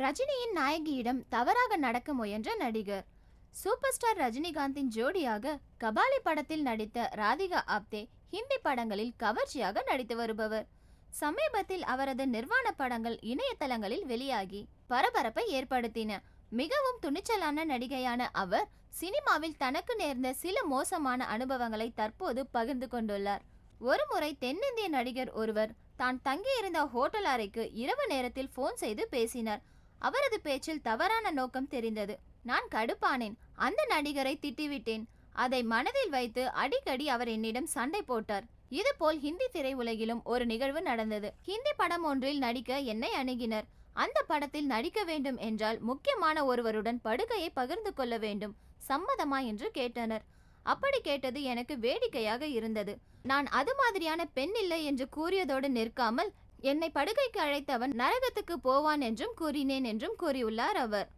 ரஜினியின் நாயகியிடம் தவறாக நடக்க முயன்ற நடிகர். சூப்பர் ஸ்டார் ரஜினிகாந்தின் ஜோடியாக கபாலி படத்தில் நடித்த ராதிகா ஆப்தே ஹிந்தி படங்களில் கவர்ச்சியாக நடித்து வருபவர். சமீபத்தில் அவரது நிர்வாண படங்கள் இணையதளங்களில் வெளியாகி பரபரப்பை ஏற்படுத்தின. மிகவும் துணிச்சலான நடிகையான அவர் சினிமாவில் தனக்கு நேர்ந்த சில மோசமான அனுபவங்களை தற்போது பகிர்ந்து கொண்டுள்ளார். ஒருமுறை தென்னிந்திய நடிகர் ஒருவர் தான் தங்கியிருந்த ஹோட்டல் அறைக்கு இரவு நேரத்தில் போன் செய்து பேசினார். அவரது பேச்சில் தவறான நோக்கம் தெரிந்தது. நான் கடுப்பானேன் அந்த நடிகரை திட்டிவிட்டேன். அதை மனதில் வைத்து அடிக்கடி அவர் என்னிடம் சண்டை போட்டார். இதுபோல் ஹிந்தி திரையுலகிலும் ஒரு நிகழ்வு நடந்தது. ஹிந்தி படம் ஒன்றில் நடிக்க என்னை அணுகினர். அந்த படத்தில் நடிக்க வேண்டும் என்றால் முக்கியமான ஒருவருடன் படுகையை பகிர்ந்து கொள்ள வேண்டும். சம்மதமா என்று கேட்டனர். அப்படி கேட்டது எனக்கு வேடிக்கையாக இருந்தது. நான் அது மாதிரியான பெண் இல்லை என்று கூறியதோடு நிற்காமல் என்னை படுகைக்கு அழைத்தவன் நரகத்துக்கு போவான் என்றும் கூறினேன் என்றும் கூறியுள்ளார் அவர்.